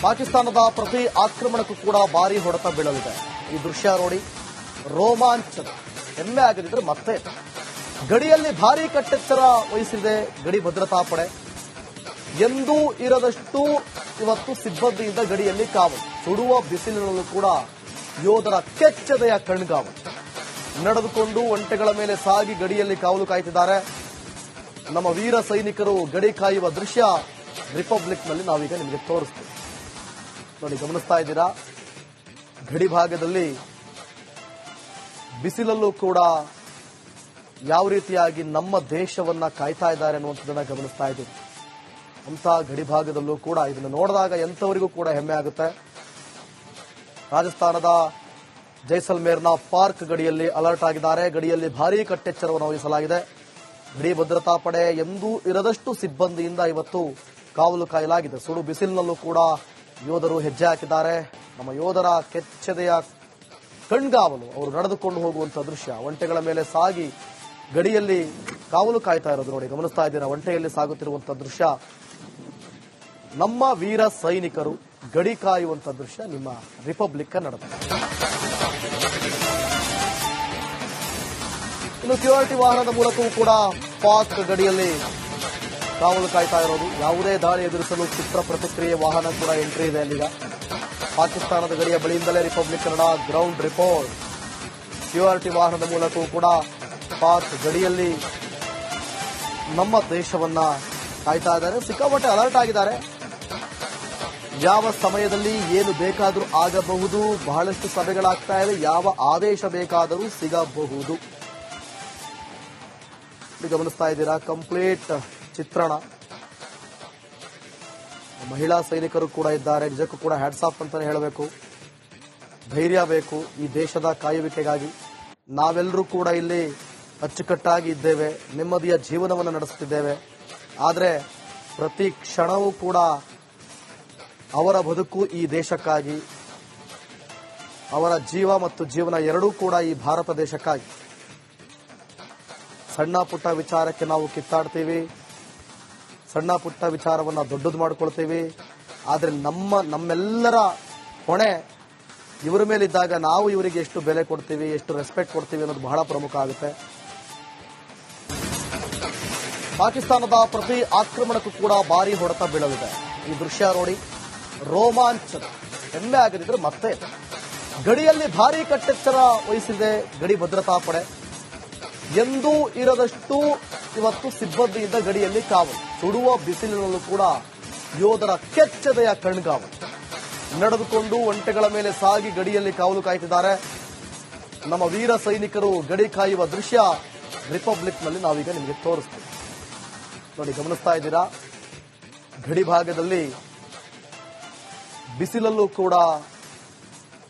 ಪಾಕಿಸ್ತಾನದ ಪ್ರತಿ ಆಕ್ರಮಣಕ್ಕೂ ಕೂಡ ಭಾರಿ ಹೊಡೆತ ಬೀಳಲಿದೆ. ಈ ದೃಶ್ಯ ನೋಡಿ ರೋಮಾಂಚನ. ಹೆಮ್ಮೆ ಆಗದಿದ್ರೆ ಮತ್ತೆ. ಗಡಿಯಲ್ಲಿ ಭಾರಿ ಕಟ್ಟೆಚ್ಚರ ವಹಿಸಿದೆ ಗಡಿ ಭದ್ರತಾ ಪಡೆ. ಎಂದೂ ಇರದಷ್ಟು ಇವತ್ತು ಸಿಬ್ಬಂದಿಯಿಂದ ಗಡಿಯಲ್ಲಿ ಕಾವು. ಸುಡುವ ಬಿಸಿಲಿನಲ್ಲೂ ಕೂಡ ಯೋಧರ ಕೆಚ್ಚದೆಯ ಕಣ್ಗಾವು. ನಡೆದುಕೊಂಡು ಒಂಟೆಗಳ ಮೇಲೆ ಸಾಗಿ ಗಡಿಯಲ್ಲಿ ಕಾವಲು ಕಾಯ್ತಿದ್ದಾರೆ. ನಮ್ಮ ವೀರ ಸೈನಿಕರು ಗಡಿ ಕಾಯುವ ದೃಶ್ಯ ರಿಪಬ್ಲಿಕ್ನಲ್ಲಿ ನಾವೀಗ ನಿಮಗೆ ತೋರಿಸ್ತೀವಿ. ನೋಡಿ, ಗಮನಿಸ್ತಾ ಇದ್ದೀರಾ? ಗಡಿ ಭಾಗದಲ್ಲಿ ಬಿಸಿಲಲ್ಲೂ ಕೂಡ ಯಾವ ರೀತಿಯಾಗಿ ನಮ್ಮ ದೇಶವನ್ನ ಕಾಯ್ತಾ ಇದ್ದಾರೆ ಅನ್ನುವಂಥದ್ದನ್ನ ಗಮನಿಸ್ತಾ ಇದ್ದೀವಿ ಅಂತ ಗಡಿ ಭಾಗದಲ್ಲೂ ಕೂಡ ಇದನ್ನು ನೋಡಿದಾಗ ಎಂಥವರಿಗೂ ಕೂಡ ಹೆಮ್ಮೆ ಆಗುತ್ತೆ. ರಾಜಸ್ಥಾನದ ಜೈಸಲ್ಮೇರ್ನ ಪಾರ್ಕ್ ಗಡಿಯಲ್ಲಿ ಅಲರ್ಟ್ ಆಗಿದ್ದಾರೆ. ಗಡಿಯಲ್ಲಿ ಭಾರೀ ಕಟ್ಟೆಚ್ಚರವನ್ನು ವಹಿಸಲಾಗಿದೆ. ಗಡಿ ಭದ್ರತಾ ಪಡೆ ಎಂದೂ ಇರದಷ್ಟು ಸಿಬ್ಬಂದಿಯಿಂದ ಇವತ್ತು ಕಾವಲು ಕಾಯಲಾಗಿದೆ. ಸುಡು ಬಿಸಿಲಿನಲ್ಲೂ ಕೂಡ ಯೋಧರು ಹೆಜ್ಜೆ ಹಾಕಿದ್ದಾರೆ ನಮ್ಮ ಯೋಧರ ಕೆಚ್ಚದೆಯ ಕಣ್ಗಾವಲು ಅವರು ನಡೆದುಕೊಂಡು ಹೋಗುವಂತ ದೃಶ್ಯ. ಒಂಟೆಗಳ ಮೇಲೆ ಸಾಗಿ ಗಡಿಯಲ್ಲಿ ಕಾವಲು ಕಾಯ್ತಾ ಇರೋದು ನೋಡಿ. ಗಮನಿಸ್ತಾ ಇದ್ದೀರಾ? ಒಂಟೆಯಲ್ಲಿ ಸಾಗುತ್ತಿರುವಂತ ದೃಶ್ಯ. ನಮ್ಮ ವೀರ ಸೈನಿಕರು ಗಡಿ ಕಾಯುವಂತ ದೃಶ್ಯ ನಿಮ್ಮ ರಿಪಬ್ಲಿಕ್ ಕನ್ನಡದ. ಇನ್ನು ಕ್ಯೂಆರ್ಟಿ ವಾಹನದ ಮೂಲಕವೂ ಕೂಡ ಪಾಕ್ ಗಡಿಯಲ್ಲಿ ಕಾವಲು ಕಾಯ್ತಾ ಇರೋದು. ಯಾವುದೇ ದಾಳಿ ಎದುರಿಸಲು ಚಿತ್ರ ಪ್ರತಿಕ್ರಿಯೆ ವಾಹನ ಕೂಡ ಎಂಟ್ರಿ ಇದೆ ಅಲ್ಲಿಗ. ಪಾಕಿಸ್ತಾನದ ಗಡಿಯ ಬಳಿಯಿಂದಲೇ republic Kannada ground report QRT ವಾಹನದ ಮೂಲಕವೂ ಕೂಡ ಪಾಕ್ ಗಡಿಯಲ್ಲಿ ನಮ್ಮ ದೇಶವನ್ನ ಕಾಯ್ತಾ ಇದ್ದಾರೆ. ಸಿಕ್ಕಾಪಟ್ಟೆ ಅಲರ್ಟ್ ಆಗಿದ್ದಾರೆ. ಯಾವ ಸಮಯದಲ್ಲಿ ಏನು ಬೇಕಾದರೂ ಆಗಬಹುದು, ಬಹಳಷ್ಟು ಸಭೆಗಳಾಗ್ತಾ ಇವೆ. ಯಾವ ಆದೇಶ ಬೇಕಾದರೂ ಸಿಗಬಹುದು. ಗಮನಿಸ್ತಾ ಇದ್ದೀರಾ? ಕಂಪ್ಲೀಟ್ ಚಿತ್ರಣ. ಮಹಿಳಾ ಸೈನಿಕರು ಕೂಡ ಇದ್ದಾರೆ. ನಿಜಕ್ಕೂ ಕೂಡ ಹ್ಯಾಟ್ಸಾಪ್ ಅಂತಾನೆ ಹೇಳಬೇಕು. ಧೈರ್ಯ ಬೇಕು ಈ ದೇಶದ ಕಾಯುವಿಕೆಗಾಗಿ. ನಾವೆಲ್ಲರೂ ಕೂಡ ಇಲ್ಲಿ ಅಚ್ಚುಕಟ್ಟಾಗಿ ಇದ್ದೇವೆ. ನೆಮ್ಮದಿಯ ಜೀವನವನ್ನು ನಡೆಸುತ್ತಿದ್ದೇವೆ. ಆದರೆ ಪ್ರತಿ ಕ್ಷಣವೂ ಕೂಡ ಅವರ ಬದುಕು ಈ ದೇಶಕ್ಕಾಗಿ, ಅವರ ಜೀವ ಮತ್ತು ಜೀವನ ಎರಡೂ ಕೂಡ ಈ ಭಾರತ ದೇಶಕ್ಕಾಗಿ. ಸಣ್ಣ ಪುಟ್ಟ ವಿಚಾರಕ್ಕೆ ನಾವು ಕಿತ್ತಾಡ್ತೀವಿ. ಸಣ್ಣ ಪುಟ್ಟ ವಿಚಾರವನ್ನ ದೊಡ್ಡದು ಮಾಡ್ಕೊಳ್ತೀವಿ. ಆದರೆ ನಮ್ಮ, ನಮ್ಮೆಲ್ಲರ ಹೊಣೆ ಇವರ ಮೇಲಿದ್ದಾಗ ನಾವು ಇವರಿಗೆ ಎಷ್ಟು ಬೆಲೆ ಕೊಡ್ತೀವಿ, ಎಷ್ಟು ರೆಸ್ಪೆಕ್ಟ್ ಕೊಡ್ತೀವಿ ಅನ್ನೋದು ಬಹಳ ಪ್ರಮುಖ ಆಗುತ್ತೆ. ಪಾಕಿಸ್ತಾನದ ಪ್ರತಿ ಆಕ್ರಮಣಕ್ಕೂ ಕೂಡ ಭಾರಿ ಹೊಡೆತ ಬೀಳಲಿದೆ. ಈ ದೃಶ್ಯ ನೋಡಿ, ರೋಮಾಂಚನ. ಹೆಮ್ಮೆ ಆಗದಿದ್ರೆ ಮತ್ತೆ. ಗಡಿಯಲ್ಲಿ ಭಾರಿ ಕಟ್ಟೆಚ್ಚರ ವಹಿಸಿದೆ ಗಡಿ ಭದ್ರತಾ ಪಡೆ. ಎಂದೂ ಇರದಷ್ಟು ಇವತ್ತು ಸಿಬ್ಬಂದಿಯಿಂದ ಗಡಿಯಲ್ಲಿ ಕಾವಲು. ಸುಡುವ ಬಿಸಿಲಿನಲ್ಲೂ ಕೂಡ ಯೋಧರ ಕೆಚ್ಚದೆಯ ಕಣ್ಗಾವಲು. ನಡೆದುಕೊಂಡು ಒಂಟೆಗಳ ಮೇಲೆ ಸಾಗಿ ಗಡಿಯಲ್ಲಿ ಕಾವಲು ಕಾಯ್ತಿದ್ದಾರೆ. ನಮ್ಮ ವೀರ ಸೈನಿಕರು ಗಡಿ ಕಾಯುವ ದೃಶ್ಯ ರಿಪಬ್ಲಿಕ್ನಲ್ಲಿ ನಾವೀಗ ನಿಮಗೆ ತೋರಿಸ್ತೀವಿ. ನೋಡಿ, ಗಮನಿಸ್ತಾ ಇದ್ದೀರಾ? ಗಡಿ ಭಾಗದಲ್ಲಿ ಬಿಸಿಲಲ್ಲೂ ಕೂಡ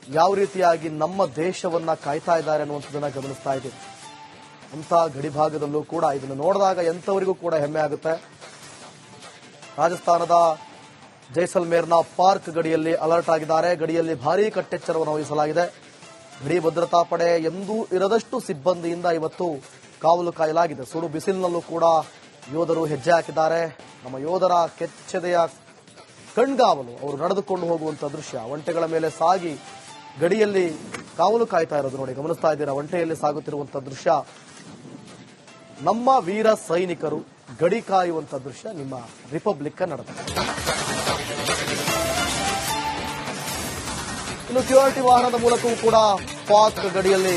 ಯಾವ ರೀತಿಯಾಗಿ ನಮ್ಮ ದೇಶವನ್ನ ಕಾಯ್ತಾ ಇದ್ದಾರೆ ಅನ್ನುವಂಥದ್ದನ್ನ ಗಮನಿಸ್ತಾ ಇದ್ದೀವಿ. ಅಂತ ಗಡಿ ಭಾಗದಲ್ಲೂ ಕೂಡ ಇದನ್ನು ನೋಡಿದಾಗ ಎಂಥವರಿಗೂ ಕೂಡ ಹೆಮ್ಮೆ ಆಗುತ್ತೆ. ರಾಜಸ್ಥಾನದ ಜೈಸಲ್ಮೇರ್ನ ಪಾರ್ಕ್ ಗಡಿಯಲ್ಲಿ ಅಲರ್ಟ್ ಆಗಿದ್ದಾರೆ. ಗಡಿಯಲ್ಲಿ ಭಾರೀ ಕಟ್ಟೆಚ್ಚರವನ್ನು ವಹಿಸಲಾಗಿದೆ. ಗಡಿ ಭದ್ರತಾ ಪಡೆ ಎಂದೂ ಇರದಷ್ಟು ಸಿಬ್ಬಂದಿಯಿಂದ ಇವತ್ತು ಕಾವಲು ಕಾಯಲಾಗಿದೆ. ಸುಡು ಬಿಸಿಲಿನಲ್ಲೂ ಕೂಡ ಯೋಧರು ಹೆಜ್ಜೆ ಹಾಕಿದ್ದಾರೆ. ನಮ್ಮ ಯೋಧರ ಕೆಚ್ಚದೆಯ ಕಣ್ಗಾವಲು, ಅವರು ನಡೆದುಕೊಂಡು ಹೋಗುವಂತ ದೃಶ್ಯ, ಒಂಟೆಗಳ ಮೇಲೆ ಸಾಗಿ ಗಡಿಯಲ್ಲಿ ಕಾವಲು ಕಾಯ್ತಾ ಇರೋದು ನೋಡಿ. ಗಮನಿಸ್ತಾ ಇದ್ದೀರಾ? ಒಂಟೆಯಲ್ಲಿ ಸಾಗುತ್ತಿರುವಂತಹ ದೃಶ್ಯ. ನಮ್ಮ ವೀರ ಸೈನಿಕರು ಗಡಿ ಕಾಯುವಂತ ದೃಶ್ಯ ನಿಮ್ಮ ರಿಪಬ್ಲಿಕ್ ಕನ್ನಡದ ಇನ್ನು ಕ್ಯೂಆರ್ಟಿ ವಾಹನದ ಮೂಲಕವೂ ಕೂಡ ಪಾಕ್ ಗಡಿಯಲ್ಲಿ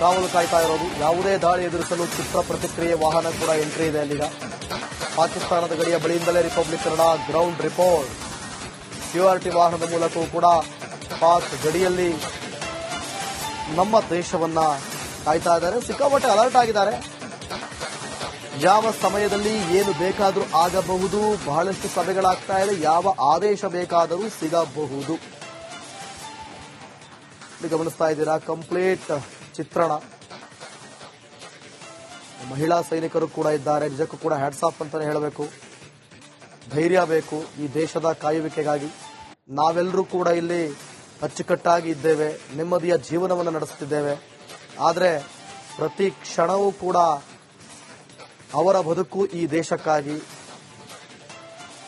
ಕಾವಲು ಕಾಯ್ತಾ ಇರೋದು. ಯಾವುದೇ ದಾಳಿ ಎದುರಿಸಲು ಚಿತ್ರ ಪ್ರತಿಕ್ರಿಯೆ ವಾಹನ ಕೂಡ ಎಂಟ್ರಿ ಇದೆ ಅಲ್ಲಿಗ. ಪಾಕಿಸ್ತಾನದ ಗಡಿಯ ಬಳಿಯಿಂದಲೇ republic Kannada ground report. QRT ವಾಹನದ ಮೂಲಕವೂ ಕೂಡ ಪಾಕ್ ಗಡಿಯಲ್ಲಿ ನಮ್ಮ ದೇಶವನ್ನ ಕಾಯ್ತಾ ಇದ್ದಾರೆ. ಸಿಕ್ಕಾಪಟ್ಟೆ ಅಲರ್ಟ್ ಆಗಿದ್ದಾರೆ. ಯಾವ ಸಮಯದಲ್ಲಿ ಏನು ಬೇಕಾದರೂ ಆಗಬಹುದು. ಬಹಳಷ್ಟು ಸಭೆಗಳಾಗ್ತಾ ಇದೆ. ಯಾವ ಆದೇಶ ಬೇಕಾದರೂ ಸಿಗಬಹುದು. ಗಮನಿಸ್ತಾ ಇದ್ದೀರಾ? ಕಂಪ್ಲೀಟ್ ಚಿತ್ರಣ. ಮಹಿಳಾ ಸೈನಿಕರು ಕೂಡ ಇದ್ದಾರೆ. ನಿಜಕ್ಕೂ ಕೂಡ ಹ್ಯಾಟ್ಸ್ ಆಫ್ ಅಂತಾನೆ ಹೇಳಬೇಕು. ಧೈರ್ಯ ಬೇಕು ಈ ದೇಶದ ಕಾಯುವಿಕೆಗಾಗಿ. ನಾವೆಲ್ಲರೂ ಕೂಡ ಇಲ್ಲಿ ಅಚ್ಚುಕಟ್ಟಾಗಿ ಇದ್ದೇವೆ. ನೆಮ್ಮದಿಯ ಜೀವನವನ್ನು ನಡೆಸುತ್ತಿದ್ದೇವೆ. ಆದರೆ ಪ್ರತಿ ಕ್ಷಣವೂ ಕೂಡ ಅವರ ಬದುಕು ಈ ದೇಶಕ್ಕಾಗಿ,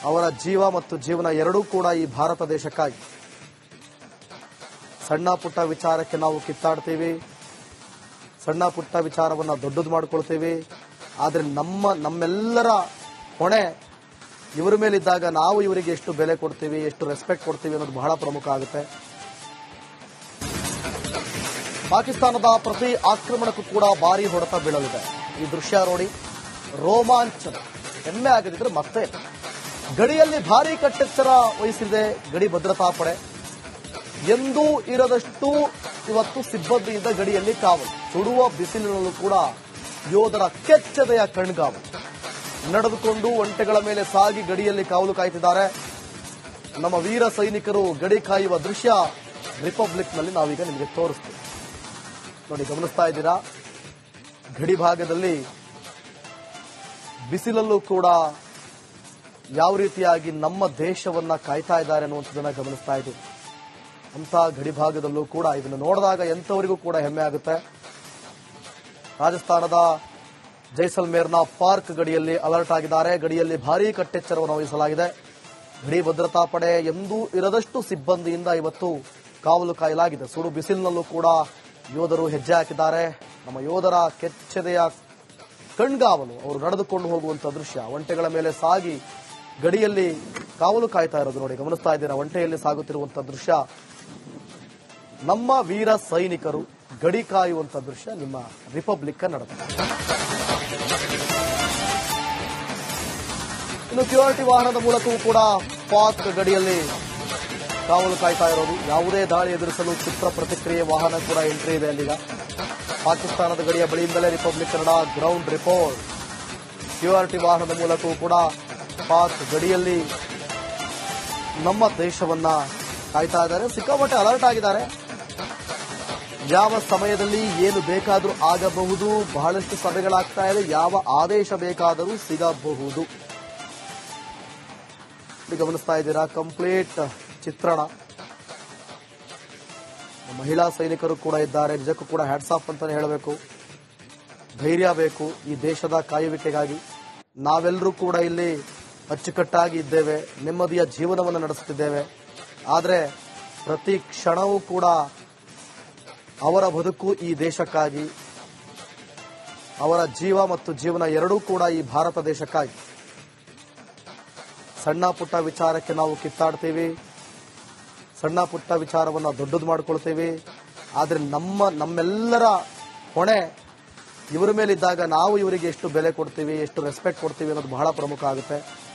ಅವರ ಜೀವ ಮತ್ತು ಜೀವನ ಎರಡೂ ಕೂಡ ಈ ಭಾರತ ದೇಶಕ್ಕಾಗಿ. ಸಣ್ಣ ಪುಟ್ಟ ವಿಚಾರಕ್ಕೆ ನಾವು ಕಿತ್ತಾಡ್ತೀವಿ. ಸಣ್ಣ ಪುಟ್ಟ ವಿಚಾರವನ್ನು ದೊಡ್ಡದು ಮಾಡ್ಕೊಳ್ತೀವಿ. ಆದರೆ ನಮ್ಮ, ನಮ್ಮೆಲ್ಲರ ಹೊಣೆ ಇವರ ಮೇಲಿದ್ದಾಗ ನಾವು ಇವರಿಗೆ ಎಷ್ಟು ಬೆಲೆ ಕೊಡ್ತೀವಿ, ಎಷ್ಟು ರೆಸ್ಪೆಕ್ಟ್ ಕೊಡ್ತೀವಿ ಅನ್ನೋದು ಬಹಳ ಪ್ರಮುಖ ಆಗುತ್ತೆ. ಪಾಕಿಸ್ತಾನದ ಪ್ರತಿ ಆಕ್ರಮಣಕ್ಕೂ ಕೂಡ ಭಾರಿ ಹೊಡೆತ ಬೀಳಲಿದೆ. ಈ ದೃಶ್ಯ ನೋಡಿ. ರೋಮಾಂಚನ. ಹೆಮ್ಮೆ ಆಗದಿದ್ರೆ ಮತ್ತೆ. ಗಡಿಯಲ್ಲಿ ಭಾರಿ ಕಟ್ಟೆಚ್ಚರ ವಹಿಸಿದೆ ಗಡಿ ಭದ್ರತಾ ಪಡೆ. ಎಂದೂ ಇರದಷ್ಟು ಇವತ್ತು ಸಿಬ್ಬಂದಿಯಿಂದ ಗಡಿಯಲ್ಲಿ ಕಾವಲು. ಸುಡುವ ಬಿಸಿಲಿನಲ್ಲೂ ಕೂಡ ಯೋಧರ ಕೆಚ್ಚದೆಯ ಕಣ್ಗಾವಲು. ನಡೆದುಕೊಂಡು ಒಂಟೆಗಳ ಮೇಲೆ ಸಾಗಿ ಗಡಿಯಲ್ಲಿ ಕಾವಲು ಕಾಯ್ತಿದ್ದಾರೆ. ನಮ್ಮ ವೀರ ಸೈನಿಕರು ಗಡಿ ಕಾಯುವ ದೃಶ್ಯ ರಿಪಬ್ಲಿಕ್ನಲ್ಲಿ ನಾವೀಗ ನಿಮಗೆ ತೋರಿಸ್ತೀವಿ. ನೋಡಿ, ಗಮನಿಸ್ತಾ ಇದ್ದೀರಾ? ಗಡಿ ಭಾಗದಲ್ಲಿ ಬಿಸಿಲಲ್ಲೂ ಕೂಡ ಯಾವ ರೀತಿಯಾಗಿ ನಮ್ಮ ದೇಶವನ್ನ ಕಾಯ್ತಾ ಇದ್ದಾರೆ ಅನ್ನುವಂಥದ್ದನ್ನ ಗಮನಿಸ್ತಾ ಇದ್ದೀವಿ ಅಂತ ಗಡಿ ಭಾಗದಲ್ಲೂ ಕೂಡ ಇದನ್ನು ನೋಡಿದಾಗ ಎಂಥವರಿಗೂ ಕೂಡ ಹೆಮ್ಮೆ ಆಗುತ್ತೆ. ರಾಜಸ್ಥಾನದ ಜೈಸಲ್ಮೇರ್ನ ಪಾರ್ಕ್ ಗಡಿಯಲ್ಲಿ ಅಲರ್ಟ್ ಆಗಿದ್ದಾರೆ. ಗಡಿಯಲ್ಲಿ ಭಾರೀ ಕಟ್ಟೆಚ್ಚರವನ್ನು ವಹಿಸಲಾಗಿದೆ. ಗಡಿ ಭದ್ರತಾ ಪಡೆ ಎಂದೂ ಇರದಷ್ಟು ಸಿಬ್ಬಂದಿಯಿಂದ ಇವತ್ತು ಕಾವಲು ಕಾಯಲಾಗಿದೆ. ಸುಡು ಬಿಸಿಲಿನಲ್ಲೂ ಕೂಡ ಯೋಧರು ಹೆಜ್ಜೆ ಹಾಕಿದ್ದಾರೆ. ನಮ್ಮ ಯೋಧರ ಕೆಚ್ಚೆದೆಯ ಕಣ್ಗಾವಲು, ಅವರು ನಡೆದುಕೊಂಡು ಹೋಗುವಂತ ದೃಶ್ಯ. ಒಂಟೆಗಳ ಮೇಲೆ ಸಾಗಿ ಗಡಿಯಲ್ಲಿ ಕಾವಲು ಕಾಯ್ತಾ ಇರೋದು ನೋಡಿ, ಗಮನಿಸ್ತಾ ಇದ್ದೀರಾ? ಒಂಟೆಯಲ್ಲಿ ಸಾಗುತ್ತಿರುವಂತಹ ದೃಶ್ಯ. ನಮ್ಮ ವೀರ ಸೈನಿಕರು ಗಡಿ ಕಾಯುವಂತ ದೃಶ್ಯ ನಿಮ್ಮ ರಿಪಬ್ಲಿಕ್ ಕನ್ನಡ. ಇನ್ನು ಕ್ಯೂರಿಟಿ ವಾಹನದ ಮೂಲಕವೂ ಕೂಡ ಪಾಕ್ ಗಡಿಯಲ್ಲಿ ಕಾವಲು ಕಾಯ್ತಾ ಇರೋದು. ಯಾವುದೇ ದಾಳಿ ಎದುರಿಸಲು ಚಿತ್ರ ಪ್ರತಿಕ್ರಿಯೆ ವಾಹನ ಕೂಡ ಎಂಟ್ರಿ ಇದೆ ಅಲ್ಲಿಗ. ಪಾಕಿಸ್ತಾನದ ಗಡಿಯ ಬಳಿಯಿಂದಲೇ republic Kannada ground report QRT ವಾಹನದ ಮೂಲಕವೂ ಕೂಡ ಪಾಕ್ ಗಡಿಯಲ್ಲಿ ನಮ್ಮ ದೇಶವನ್ನ ಕಾಯ್ತಾ ಇದ್ದಾರೆ. ಸಿಕ್ಕಾಪಟ್ಟೆ ಅಲರ್ಟ್ ಆಗಿದ್ದಾರೆ. ಯಾವ ಸಮಯದಲ್ಲಿ ಏನು ಬೇಕಾದರೂ ಆಗಬಹುದು, ಬಹಳಷ್ಟು ಸಭೆಗಳಾಗ್ತಾ ಇದೆ. ಯಾವ ಆದೇಶ ಬೇಕಾದರೂ ಸಿಗಬಹುದು. ಗಮನಿಸ್ತಾ ಇದ್ದೀರಾ? ಕಂಪ್ಲೀಟ್ ಚಿತ್ರಣ. ಮಹಿಳಾ ಸೈನಿಕರು ಕೂಡ ಇದ್ದಾರೆ. ನಿಜಕ್ಕೂ ಕೂಡ ಹ್ಯಾಟ್ಸ್ ಆಫ್ ಅಂತಾನೆ ಹೇಳಬೇಕು. ಧೈರ್ಯ ಬೇಕು ಈ ದೇಶದ ಕಾಯುವಿಕೆಗಾಗಿ. ನಾವೆಲ್ಲರೂ ಕೂಡ ಇಲ್ಲಿ ಅಚ್ಚುಕಟ್ಟಾಗಿ ಇದ್ದೇವೆ. ನೆಮ್ಮದಿಯ ಜೀವನವನ್ನು ನಡೆಸುತ್ತಿದ್ದೇವೆ. ಆದರೆ ಪ್ರತಿ ಕ್ಷಣವೂ ಕೂಡ ಅವರ ಬದುಕು ಈ ದೇಶಕ್ಕಾಗಿ, ಅವರ ಜೀವ ಮತ್ತು ಜೀವನ ಎರಡೂ ಕೂಡ ಈ ಭಾರತ ದೇಶಕ್ಕಾಗಿ. ಸಣ್ಣ ಪುಟ್ಟ ವಿಚಾರಕ್ಕೆ ನಾವು ಕಿತ್ತಾಡ್ತೀವಿ. ಸಣ್ಣ ಪುಟ್ಟ ವಿಚಾರವನ್ನು ದೊಡ್ಡದು ಮಾಡ್ಕೊಳ್ತೀವಿ. ಆದರೆ ನಮ್ಮ, ನಮ್ಮೆಲ್ಲರ ಹೊಣೆ ಇವರ ಮೇಲಿದ್ದಾಗ ನಾವು ಇವರಿಗೆ ಎಷ್ಟು ಬೆಲೆ ಕೊಡ್ತೀವಿ, ಎಷ್ಟು ರೆಸ್ಪೆಕ್ಟ್ ಕೊಡ್ತೀವಿ ಅನ್ನೋದು ಬಹಳ ಪ್ರಮುಖ ಆಗುತ್ತೆ.